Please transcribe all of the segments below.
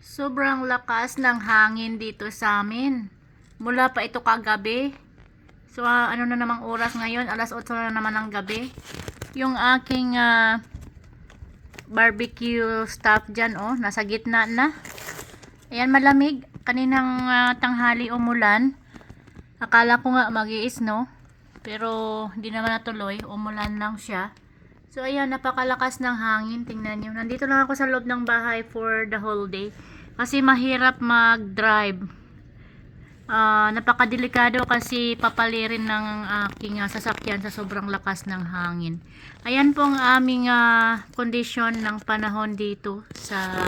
Sobrang lakas ng hangin dito sa amin. Mula pa ito kagabi. So, ah, ano na namang oras ngayon? Alas 8 na naman ng gabi. Yung aking ah, barbecue stuff dyan, oh, nasa gitna na. Ayan, malamig. Kaninang ah, tanghali umulan. Akala ko nga mag no? Pero, hindi naman natuloy. Umulan lang siya. So, ayan, napakalakas ng hangin. Tingnan nyo. Nandito lang ako sa loob ng bahay for the whole day. Kasi mahirap mag-drive. Ah, napakadelikado kasi papalirin ng aking ah, sasakyan sa sobrang lakas ng hangin. Ayan po ang aming ah, kondisyon ng panahon dito sa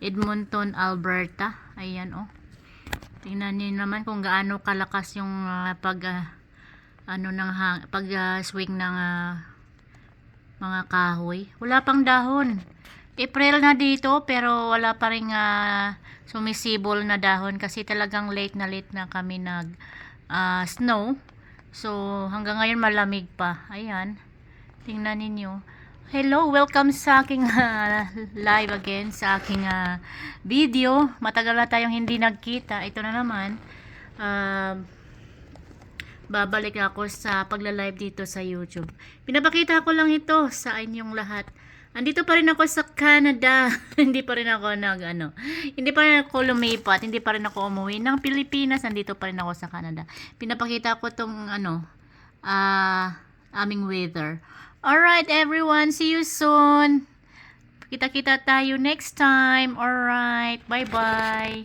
Edmonton, Alberta. Ayan oh. Tingnan niyo naman kung gaano kalakas yung ah, pag ah, ano ng hang, pag ah, swing ng ah, mga kahoy. Wala pang dahon. April na dito pero wala pa rin ah, sumisibol na dahon kasi talagang late na late na kami nag ah, snow. So hanggang ngayon malamig pa. Ayan. Tingnan ninyo. Hello, welcome sa aking ah, live again sa aking ah, video. Matagal na tayong hindi nagkita. Ito na naman. Um, babalik ako sa pagla-live dito sa YouTube. Pinapakita ko lang ito sa inyong lahat. Andito pa rin ako sa Canada. hindi pa rin ako nag ano. Hindi pa rin ako lumipat, hindi pa rin ako umuwi ng Pilipinas. Andito pa rin ako sa Canada. Pinapakita ko tong ano ah aming weather. Alright everyone, see you soon. Kita-kita tayo next time. Alright, bye-bye.